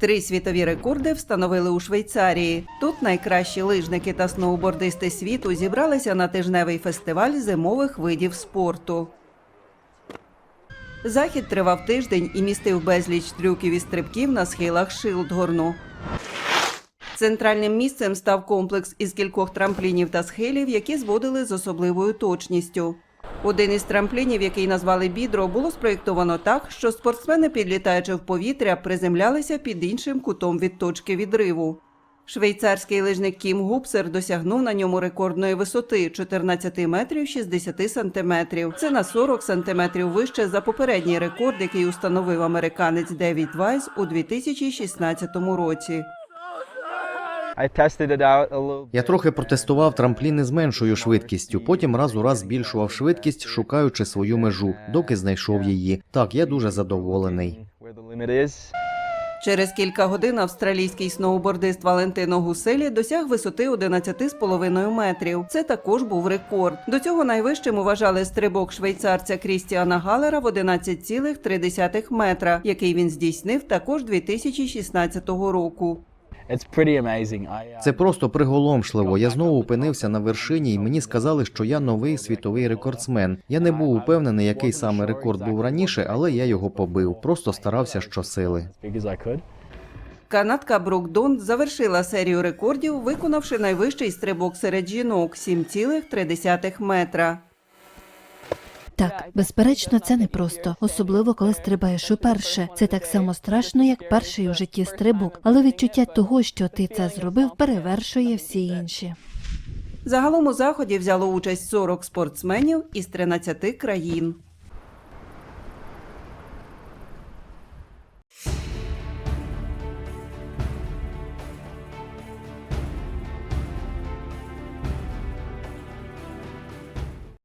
Три світові рекорди встановили у Швейцарії. Тут найкращі лижники та сноубордисти світу зібралися на тижневий фестиваль зимових видів спорту. Захід тривав тиждень і містив безліч трюків і стрибків на схилах Шилдгорну. Центральним місцем став комплекс із кількох трамплінів та схилів, які зводили з особливою точністю. Один із трамплінів, який назвали бідро, було спроєктовано так, що спортсмени, підлітаючи в повітря, приземлялися під іншим кутом від точки відриву. Швейцарський лижник Кім Гупсер досягнув на ньому рекордної висоти 14 метрів 60 сантиметрів. Це на 40 сантиметрів вище за попередній рекорд, який установив американець Девід Вайс у 2016 році. Я трохи протестував трампліни з меншою швидкістю, потім раз у раз збільшував швидкість, шукаючи свою межу, доки знайшов її. Так, я дуже задоволений. Через кілька годин австралійський сноубордист Валентино Гуселі досяг висоти 11,5 метрів. Це також був рекорд. До цього найвищим вважали стрибок швейцарця Крістіана Галера в 11,3 метра, який він здійснив також 2016 року. It's pretty amazing. I, uh, Це просто приголомшливо. Я знову опинився на вершині, і мені сказали, що я новий світовий рекордсмен. Я не був упевнений, який саме рекорд був раніше, але я його побив. Просто старався щосили. Канадка Брук Донт завершила серію рекордів, виконавши найвищий стрибок серед жінок 7,3 метра. Так, безперечно, це непросто, особливо коли стрибаєш уперше. Це так само страшно, як перший у житті стрибок, але відчуття того, що ти це зробив, перевершує всі інші. Загалом у заході взяло участь 40 спортсменів із 13 країн.